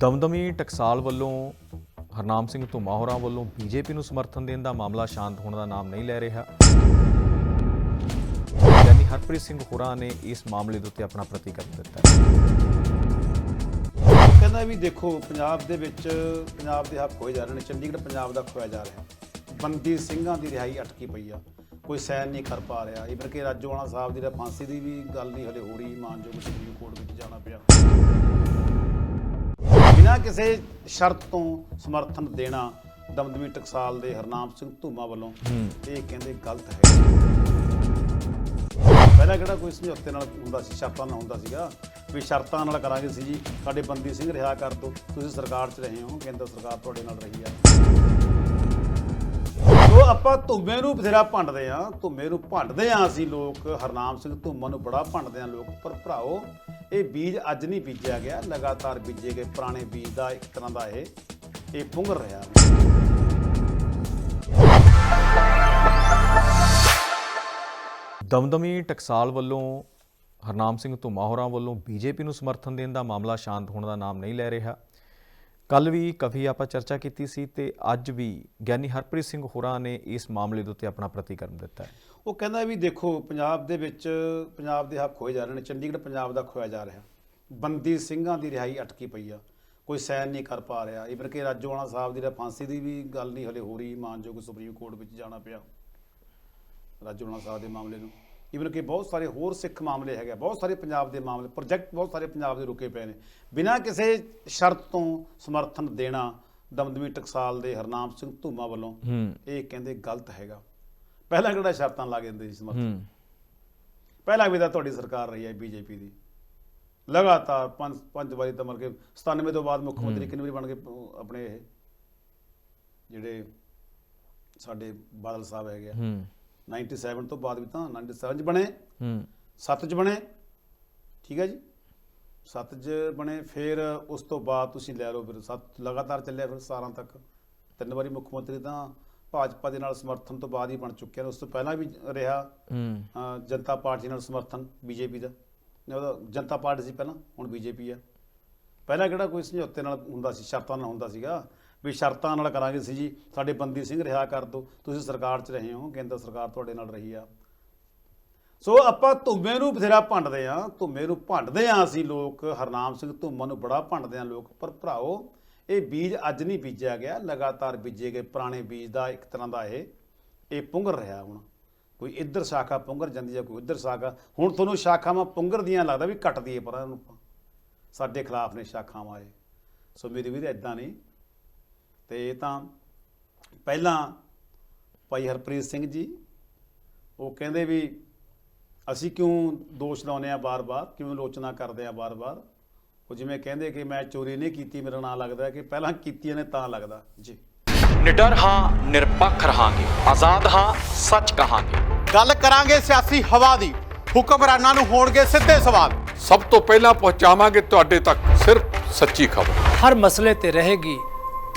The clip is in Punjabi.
ਦਮਦਮੀ ਟਕਸਾਲ ਵੱਲੋਂ ਹਰਨਾਮ ਸਿੰਘ ਧੁੰਮਾ ਹੋਰਾਂ ਵੱਲੋਂ ਬੀਜੇਪੀ ਨੂੰ ਸਮਰਥਨ ਦੇਣ ਦਾ ਮਾਮਲਾ ਸ਼ਾਂਤ ਹੋਣ ਦਾ ਨਾਮ ਨਹੀਂ ਲੈ ਰਿਹਾ। ਯਾਨੀ ਹਰਪ੍ਰੀਤ ਸਿੰਘ ਹੋਰਾਂ ਨੇ ਇਸ ਮਾਮਲੇ ਦੇ ਉੱਤੇ ਆਪਣਾ ਪ੍ਰਤੀਕਰਮ ਦਿੱਤਾ। ਹੈ ਕਹਿੰਦਾ ਵੀ ਦੇਖੋ, ਪੰਜਾਬ ਦੇ ਵਿੱਚ ਪੰਜਾਬ ਦੇ ਹੱਕ ਹੋਏ ਜਾ ਰਹੇ ਨੇ, ਚੰਡੀਗੜ੍ਹ ਪੰਜਾਬ ਦਾ ਖੋਇਆ ਜਾ ਰਿਹਾ। ਬੰਦੀ ਸਿੰਘਾਂ ਦੀ ਰਿਹਾਈ ਅਟਕੀ ਪਈ ਆ। ਕੋਈ ਸੈਨ ਨਹੀਂ ਕਰ ਪਾ ਰਿਹਾ। ਇਵਨ ਕਿ ਰਾਜੋਆਣਾ ਸਾਹਿਬ ਦੀ ਤਾਂ ਫਾਂਸੀ ਦੀ ਵੀ ਗੱਲ ਨਹੀਂ ਹਲੇ ਹੋ ਰਹੀ, ਮਾਨਯੋਗ ਸੁਪਰੀਮ ਕੋਰਟ ਵਿੱਚ ਜਾਣਾ ਪਿਆ। ਬਿਨਾਂ ਕਿਸੇ ਸ਼ਰਤ ਤੋਂ ਸਮਰਥਨ ਦੇਣਾ ਦਮਦਮੀ ਟਕਸਾਲ ਦੇ ਹਰਨਾਮ ਸਿੰਘ ਧੂਮਾ ਵੱਲੋਂ ਇਹ ਕਹਿੰਦੇ ਗਲਤ ਹੈ। ਪਹਿਲਾਂ ਕਿਹੜਾ ਕੋਈ ਸਮਝੌਤੇ ਨਾਲ ਹੁੰਦਾ ਸੀ ਸ਼ਰਤਾਂ ਨਾਲ ਹੁੰਦਾ ਸੀਗਾ? ਵੀ ਸ਼ਰਤਾਂ ਨਾਲ ਕਰਾਂਗੇ ਸੀ ਜੀ ਸਾਡੇ ਬੰਦੀ ਸਿੰਘ ਰਿਹਾ ਕਰ ਦੋ ਤੁਸੀਂ ਸਰਕਾਰ 'ਚ ਰਹੇ ਹੋ ਕੇਂਦਰ ਸਰਕਾਰ ਤੁਹਾਡੇ ਨਾਲ ਰਹੀ ਆ। ਸੋ ਆਪਾਂ ਧੁੰਮੇ ਨੂੰ ਬਥੇਰਾ ਭੰਡਦੇ ਆ ਧੁੰਮੇ ਨੂੰ ਭੰਡਦੇ ਆ ਅਸੀਂ ਲੋਕ ਹਰਨਾਮ ਸਿੰਘ ਧੁੰਮਾ ਨੂੰ ਬੜਾ ਭੰਡਦੇ ਆ ਲੋਕ ਪਰ ਭਰਾਓ ਇਹ ਬੀਜ ਅੱਜ ਨਹੀਂ ਬੀਜਿਆ ਗਿਆ, ਲਗਾਤਾਰ ਬੀਜੇ ਗਏ। ਪੁਰਾਣੇ ਬੀਜ ਦਾ ਇੱਕ ਤਰ੍ਹਾਂ ਦਾ ਇਹ ਇਹ ਪੁੰਗਰ ਰਿਹਾ। ਦਮਦਮੀ ਟਕਸਾਲ ਵੱਲੋਂ, ਹਰਨਾਮ ਸਿੰਘ ਧੁੰਮਾ ਹੋਰਾਂ ਵੱਲੋਂ ਬੀਜੇਪੀ ਨੂੰ ਸਮਰਥਨ ਦੇਣ ਦਾ ਮਾਮਲਾ ਸ਼ਾਂਤ ਹੋਣ ਦਾ ਨਾਮ ਨਹੀਂ ਲੈ ਰਿਹਾ। ਕੱਲ ਵੀ ਕਾਫੀ ਆਪਾਂ ਚਰਚਾ ਕੀਤੀ ਸੀ ਤੇ ਅੱਜ ਵੀ ਗਿਆਨੀ ਹਰਪ੍ਰੀਤ ਸਿੰਘ ਹੋਰਾਂ ਨੇ ਇਸ ਮਾਮਲੇ ਦੇ ਉੱਤੇ ਆਪਣਾ ਪ੍ਰਤੀਕਰਮ ਦਿੱਤਾ ਹੈ। ਉਹ ਕਹਿੰਦਾ ਵੀ ਦੇਖੋ, ਪੰਜਾਬ ਦੇ ਵਿੱਚ ਪੰਜਾਬ ਦੇ ਹੱਕ ਹੋਏ ਜਾ ਰਹੇ ਨੇ, ਚੰਡੀਗੜ੍ਹ ਪੰਜਾਬ ਦਾ ਖੋਇਆ ਜਾ ਰਿਹਾ। ਬੰਦੀ ਸਿੰਘਾਂ ਦੀ ਰਿਹਾਈ ਅਟਕੀ ਪਈ ਆ। ਕੋਈ ਸੈਨ ਨਹੀਂ ਕਰ ਪਾ ਰਿਹਾ। ਇਵਨ ਕਿ ਰਾਜੋਆਣਾ ਸਾਹਿਬ ਦੀ ਫਾਂਸੀ ਦੀ ਵੀ ਗੱਲ ਨਹੀਂ ਹਲੇ ਹੋ ਰਹੀ, ਮਾਨਯੋਗ ਸੁਪਰੀਮ ਕੋਰਟ ਵਿੱਚ ਜਾਣਾ ਪਿਆ। ਰਾਜੋਆਣਾ ਸਾਹਿਬ ਦੇ ਮਾਮਲੇ ਨੂੰ। ਇਵਨ ਕਿ ਬਹੁਤ ਸਾਰੇ ਹੋਰ ਸਿੱਖ ਮਾਮਲੇ ਹੈਗੇ ਆ, ਬਹੁਤ ਸਾਰੇ ਪੰਜਾਬ ਦੇ ਮਾਮਲੇ ਪ੍ਰੋਜੈਕਟ ਬਹੁਤ ਸਾਰੇ ਪੰਜਾਬ ਦੇ ਰੁਕੇ ਪਏ ਨੇ। ਬਿਨਾਂ ਕਿਸੇ ਸ਼ਰਤ ਤੋਂ ਸਮਰਥਨ ਦੇਣਾ ਦਮਦਮੀ ਟਕਸਾਲ ਦੇ ਹਰਨਾਮ ਸਿੰਘ ਧੂਮਾ ਵੱਲੋਂ ਇਹ ਕਹਿੰਦੇ ਗਲਤ ਹੈਗਾ। ਪਹਿਲਾਂ ਕਿਹੜਾ ਸ਼ਰਤਾਂ ਲਾ ਕੇ ਦਿੰਦੇ ਸੀ ਸਮਰਥਨ? ਪਹਿਲਾਂ ਵੀ ਤਾਂ ਤੁਹਾਡੀ ਸਰਕਾਰ ਰਹੀ ਹੈ ਬੀਜੇਪੀ ਦੀ। ਲਗਾਤਾਰ ਪੰਜ ਪੰਜ ਵਾਰੀ ਤਾਂ ਮਰ ਕੇ 97 ਤੋਂ ਬਾਅਦ ਮੁੱਖ ਮੰਤਰੀ ਕਿੰਨੀ ਵਾਰੀ ਬਣ ਕੇ ਆਪਣੇ ਇਹ ਜਿਹੜੇ ਸਾਡੇ ਬਾਦਲ ਸਾਹਿਬ ਹੈਗੇ ਆ। 97 ਤੋਂ ਬਾਅਦ ਵੀ ਤਾਂ 97 ਚ ਬਣੇ। ਹੂੰ। 7 ਚ ਬਣੇ। ਠੀਕ ਹੈ ਜੀ। 7 ਚ ਬਣੇ ਫਿਰ ਉਸ ਤੋਂ ਬਾਅਦ ਤੁਸੀਂ ਲੈ ਲਓ ਫਿਰ ਸੱਤ ਲਗਾਤਾਰ ਚੱਲਿਆ ਫਿਰ 17 ਤੱਕ। ਤਿੰਨ ਵਾਰੀ ਮੁੱਖ ਮੰਤਰੀ ਤਾਂ ਭਾਜਪਾ ਦੇ ਨਾਲ ਸਮਰਥਨ ਤੋਂ ਬਾਅਦ ਹੀ ਬਣ ਚੁੱਕਿਆ ਉਸ ਤੋਂ ਪਹਿਲਾਂ ਵੀ ਰਿਹਾ। ਹੂੰ। ਜਨਤਾ ਪਾਰਟੀ ਨਾਲ ਸਮਰਥਨ ਬੀਜੇਪੀ ਦਾ। ਜਨਤਾ ਪਾਰਟੀ ਸੀ ਪਹਿਲਾਂ ਹੁਣ ਬੀਜੇਪੀ ਆ। ਪਹਿਲਾਂ ਕਿਹੜਾ ਕੋਈ ਸਮਝੌਤੇ ਨਾਲ ਹੁੰਦਾ ਸੀ ਸ਼ਰਤਾਂ ਨਾਲ ਹੁੰਦਾ ਸੀਗਾ। ਵੀ ਸ਼ਰਤਾਂ ਨਾਲ ਕਰਾਂਗੇ ਸੀ ਜੀ। ਸਾਡੇ ਬੰਦੀ ਸਿੰਘ ਰਿਹਾ ਕਰ ਦੋ ਤੁਸੀਂ ਸਰਕਾਰ 'ਚ ਰਹੇ ਹੋ, ਕੇਂਦਰ ਸਰਕਾਰ ਤੁਹਾਡੇ ਨਾਲ ਰਹੀ ਆ। ਸੋ ਆਪਾਂ ਧੁੰਮੇ ਨੂੰ ਬਥੇਰਾ ਭੰਡਦੇ ਆ ਧੁੰਮੇ ਨੂੰ ਭੰਡਦੇ ਆ ਅਸੀਂ ਲੋਕ। ਹਰਨਾਮ ਸਿੰਘ ਧੁੰਮਾ ਨੂੰ ਬੜਾ ਭੰਡਦੇ ਆ ਲੋਕ। ਪਰ ਭਰਾਓ ਇਹ ਬੀਜ ਅੱਜ ਨਹੀਂ ਬੀਜਿਆ ਗਿਆ। ਲਗਾਤਾਰ ਬੀਜੇ ਗਏ ਪੁਰਾਣੇ ਬੀਜ ਦਾ ਇੱਕ ਤਰ੍ਹਾਂ ਦਾ ਇਹ ਇਹ ਪੁੰਗਰ ਰਿਹਾ ਹੁਣ। ਕੋਈ ਇੱਧਰ ਸ਼ਾਖਾ ਪੁੰਗਰ ਜਾਂਦੀ ਹੈ ਕੋਈ ਉੱਧਰ ਸ਼ਾਖਾ। ਹੁਣ ਤੁਹਾਨੂੰ ਸ਼ਾਖਾਵਾਂ ਪੁੰਗਰ ਦੀਆਂ ਲੱਗਦਾ ਵੀ ਕੱਟਦੀ ਹੈ ਪਰ ਇਹਨੂੰ ਸਾਡੇ ਖਿਲਾਫ ਨੇ ਸ਼ਾਖਾਵਾਂ ਇਹ। ਸੋ ਮੇਰੀ ਵੀਰ ਇਦਾਂ ਨਹੀਂ। ਤੇ ਇਹ ਤਾਂ ਪਹਿਲਾਂ ਭਾਈ ਹਰਪ੍ਰੀਤ ਸਿੰਘ ਜੀ ਉਹ ਕਹਿੰਦੇ ਵੀ ਅਸੀਂ ਕਿਉਂ ਦੋਸ਼ ਲਾਉਂਦੇ ਆ ਬਾਰ-ਬਾਰ ਕਿਉਂ ਆਲੋਚਨਾ ਕਰਦੇ ਆ ਬਾਰ-ਬਾਰ? ਉਹ ਜਿਵੇਂ ਕਹਿੰਦੇ ਕਿ ਮੈਂ ਚੋਰੀ ਨਹੀਂ ਕੀਤੀ ਮੇਰਾ ਨਾਂ ਲੱਗਦਾ ਕਿ ਪਹਿਲਾਂ ਕੀਤੀਆਂ ਨੇ ਤਾਂ ਲੱਗਦਾ। ਜੀ। ਨਿਡਰ ਹਾਂ ਨਿਰਪੱਖ ਰਹਾਂਗੇ। ਆਜ਼ਾਦ ਹਾਂ ਸੱਚ ਕਹਾਂਗੇ। ਗੱਲ ਕਰਾਂਗੇ ਸਿਆਸੀ ਹਵਾ ਦੀ। ਹੁਕਮਰਾਨਾਂ ਨੂੰ ਹੋਣਗੇ ਸਿੱਧੇ ਸਵਾਲ। ਸਭ ਤੋਂ ਪਹਿਲਾਂ ਪਹੁੰਚਾਵਾਂਗੇ ਤੁਹਾਡੇ ਤੱਕ ਸਿਰਫ ਸੱਚੀ ਖਬਰ। ਹਰ ਮਸਲੇ ਤੇ ਰਹੇਗੀ